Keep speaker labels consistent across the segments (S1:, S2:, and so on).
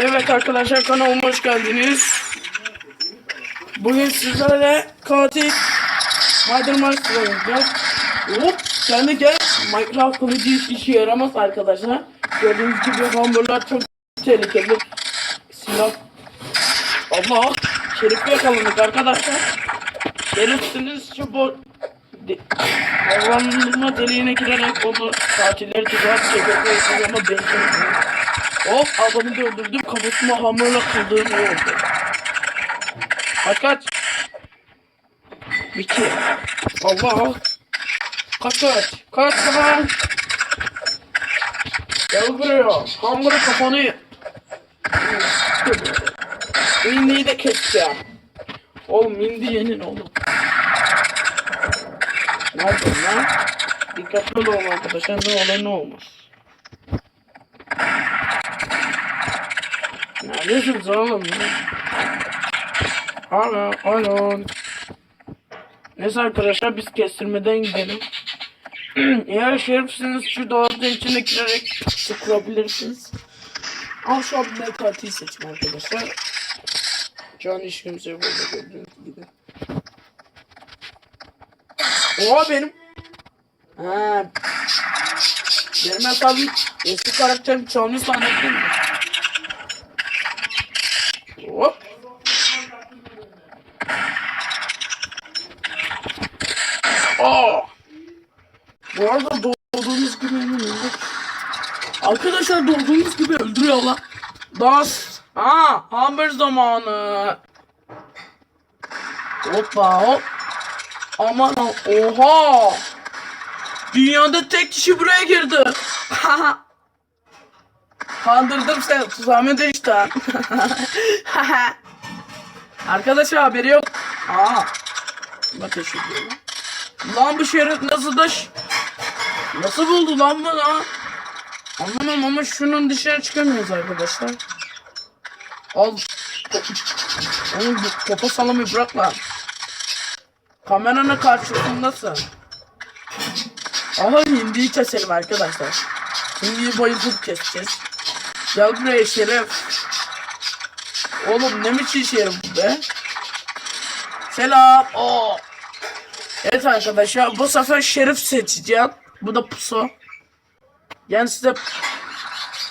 S1: Evet arkadaşlar kanalıma hoş geldiniz. Bugün sizlerle katil Spider-Man oynayacağız. Hop kendi gel Minecraft kılıcı hiç işe yaramaz arkadaşlar. Gördüğünüz gibi hamburger çok tehlikeli. Silah. Allah şerif yakaladık arkadaşlar. Şerifsiniz şu bu de- hayvanlığına deliğine girerek onu katilleri tuzağa çekebilirsiniz ama çekmiyorum. Hop adamı da öldürdüm kafasına hamurla kıldığım oldu. Kaç kaç. Bitti. Allah. Kaç kaç. Kaç kaç. Gel buraya. Hamuru kafanı. ye. Mindiyi de keseceğim. Oğlum mindi yenin oğlum. Ne yapıyorsun lan? Dikkatli olun arkadaşlar ne olur ne olmaz. Neredesiniz oğlum? Alo, alo. Neyse arkadaşlar biz kestirmeden gidelim. Eğer şerifsiniz şu dolabın içine girerek su kurabilirsiniz. Ama şu an ben seçim arkadaşlar. Can işimize burada gördüğünüz gibi. Oha benim. Ha. Benim hesabım eski karakterim çalmış zannettim. Hop. Aa. Arada doğduğunuz gibi eminim. Arkadaşlar doğduğunuz gibi öldürüyor lan. Das. Ha, hamburger zamanı. Hoppa hop. Aman ha- oha. Dünyada tek kişi buraya girdi. Kandırdım seni tuzağımı işte. Arkadaşlar haberi yok. Aa. Bak teşekkür ederim. Lan bu şerif nasıl da Nasıl buldu lan bunu? Anlamam ama şunun dışına çıkamıyoruz arkadaşlar. Al. Onu bu topa salamayı bırak lan. Kameranın karşısındasın. Aha hindiyi keselim arkadaşlar. Hindiyi bayıltıp keseceğiz. Gel buraya şeref. Oğlum ne biçim şerif bu be? Selam. Oo. Evet arkadaşlar bu sefer şerif seçeceğim. Bu da pusu. Yani size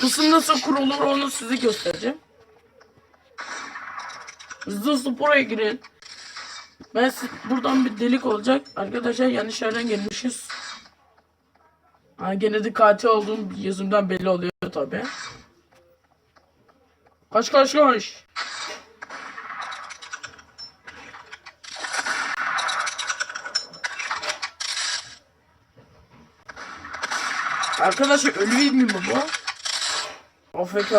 S1: pusu nasıl kurulur onu size göstereceğim. Hızlı buraya girin. Ben buradan bir delik olacak. Arkadaşlar yanlış yerden gelmişiz. Ha, gene de katil olduğum yüzümden belli oluyor tabi. Kaç kaç kaç. Arkadaşlar ölü mi bu? AFK.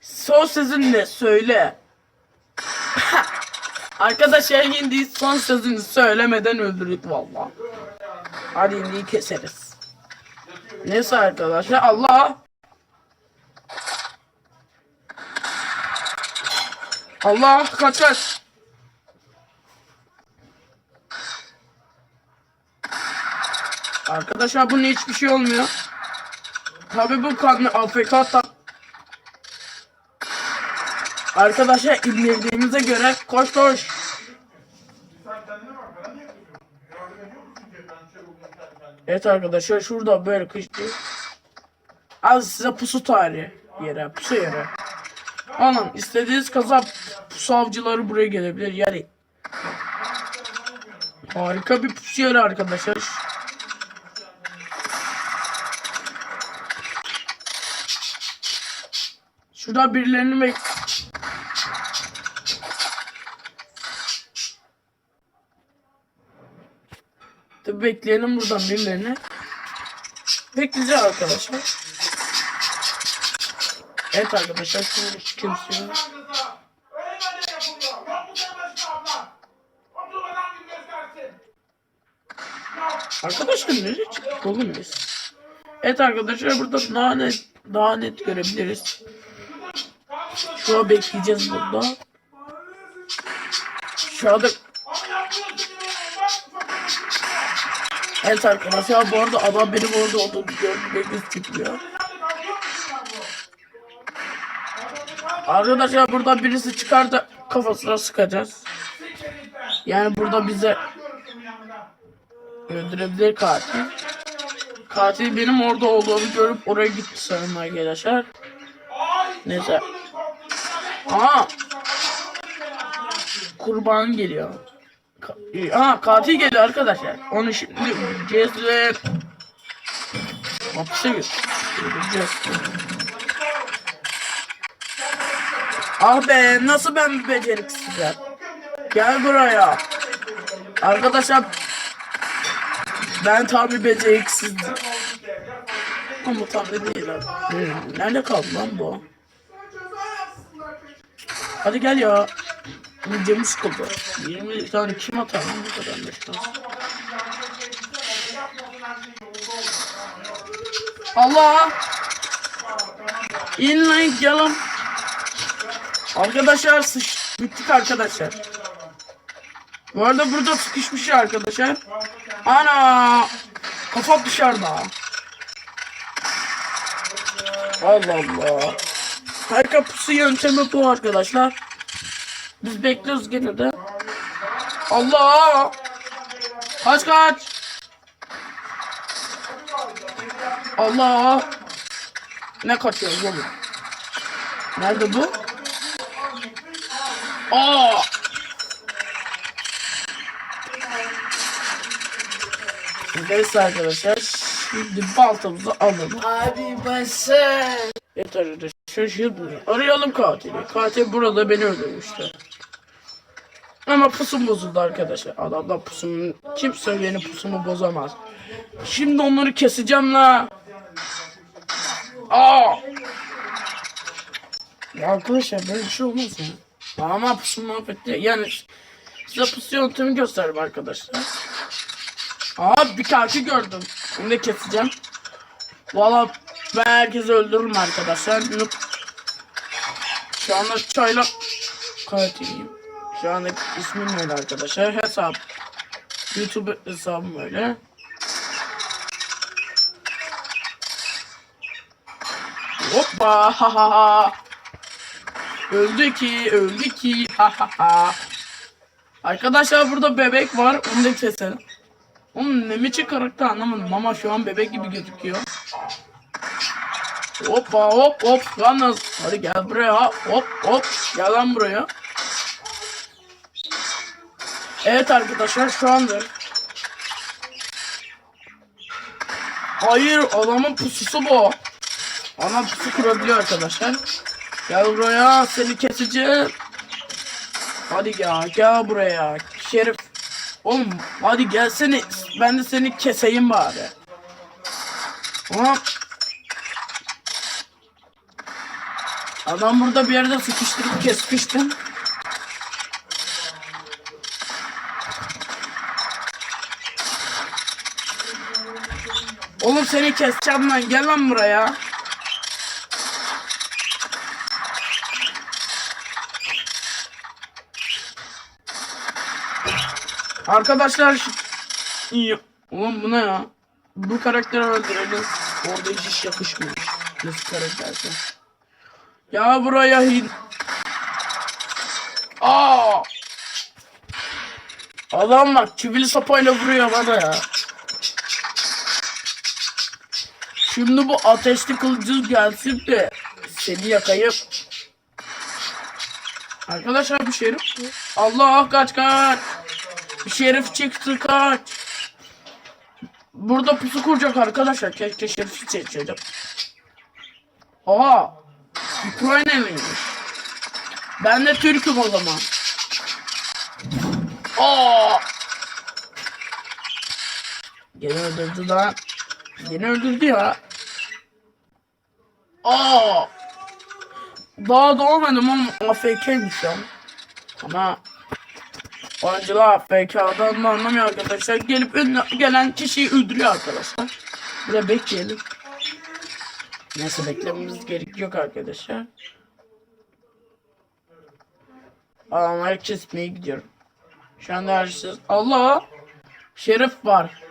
S1: Son sözün ne? Söyle. Arkadaşlar hindi son sözünü söylemeden öldürdük valla. Hadi hindiyi keseriz. Neyse arkadaşlar Allah. Allah kaç kaç. Arkadaşlar bunun hiçbir şey olmuyor. Tabi bu kan AFK. Arkadaşlar indirdiğimize göre koş koş. Evet arkadaşlar şurada böyle kıştı. Az size pusu tarihi yere, pusu yere. Alın istediğiniz kasap pusu avcıları buraya gelebilir yani. Harika bir pusu yeri arkadaşlar. Şurada birilerini bek... Tabi bekleyelim buradan birilerini. Bekleyeceğiz arkadaşlar. Evet arkadaşlar şimdi hiç kimse yok. Arkadaşlar nereye çıktık oğlum biz? Evet arkadaşlar burada daha net daha net görebiliriz. Şu an bekleyeceğiz burada. Şu anda... Evet arkadaşlar bu arada adam benim orada olduğunu gördüğümde gözükmüyor. Arkadaşlar buradan birisi çıkar da kafasına sıkacağız. Yani burada bize öldürebilir katil. Katil benim orada olduğumu görüp oraya gitti sanırım arkadaşlar. Neyse. Aa! Kurban geliyor. Ka- Aa katil geliyor arkadaşlar. Onu şimdi öldüreceğiz ve hapse götüreceğiz. Ah be nasıl ben bir beceriksizim. Gel buraya. Arkadaşlar ben tam bir beceriksizdim. Ama tam da değil nerede kaldı lan bu? Hadi gel ya. Canım sıkıldı. 20 tane kim atar bu kadar meşgul. Allah! İn lan gelin. Arkadaşlar sıç bittik arkadaşlar. Bu arada burada sıkışmış ya arkadaşlar. Ana! Kafa dışarıda. Allah Allah. Her kapısı yöntemi bu arkadaşlar. Biz bekliyoruz gene de. Allah! Kaç kaç! Allah! Ne kaçıyoruz oğlum? Nerede bu? Aa! Neyse arkadaşlar. Şimdi baltamızı alalım.
S2: Abi basın.
S1: Yeter arkadaşlar. Şimdi arayalım katili. Katil burada beni öldürmüştü. Ama pusum bozuldu arkadaşlar. Adamlar pusumu... Kimse benim pusumu bozamaz. Şimdi onları keseceğim la. Aa! Ya arkadaşlar böyle bir şey olmaz ya. Ama pusu mahvetti. Yani size pusu yöntemi göstereyim arkadaşlar. Aa bir katil gördüm. Bunu da keseceğim. Valla ben herkesi öldürürüm arkadaşlar. Şu anda çayla katiliyim. Şu anda ismim öyle arkadaşlar. Hesap. YouTube hesabım öyle. Hoppa ha ha ha. Öldü ki öldü ki ha ha ha. Arkadaşlar burada bebek var. Onu da keselim. Onun ne biçim karakter anlamadım ama şu an bebek gibi gözüküyor. Hoppa hop hop yalnız. Hadi gel buraya hop hop gel lan buraya. Evet arkadaşlar şu andır. Hayır adamın pususu bu. Adam pusu kurabiliyor arkadaşlar. Gel buraya seni keseceğim. Hadi ya gel buraya. Şerif. Oğlum hadi gelsene. Ben de seni keseyim bari. Hop. Adam burada bir yerde sıkıştırıp kesmiştim. Oğlum seni keseceğim lan gel lan buraya. Arkadaşlar. İyi. Oğlum bu ne ya? Bu karakteri öldürelim. Orada hiç iş yakışmıyor. Nasıl karakterse. Ya buraya hin... Aa! Adam bak çivili sopayla vuruyor bana ya. Şimdi bu ateşli kılıcı gelsin de seni yakayım. Arkadaşlar bu şerif. Allah kaç kaç. Bir şerif çıktı kaç. Burada pusu kuracak arkadaşlar. Keşke şerifi seçelim. Aa. Ukraynalıymış. Ben de Türk'üm o zaman. Aa. Gene öldürdü lan. Gene öldürdü ya. Aa. Daha doğmadım ama AFK'ymiş ya. Ama oyuncular AFK'dan da anlamıyor arkadaşlar. Gelip gelen kişiyi öldürüyor arkadaşlar. Bir de bekleyelim. Neyse beklememiz gerek yok arkadaşlar. Adamları kesmeye gidiyorum. Şu anda her şey... Allah! Şerif var.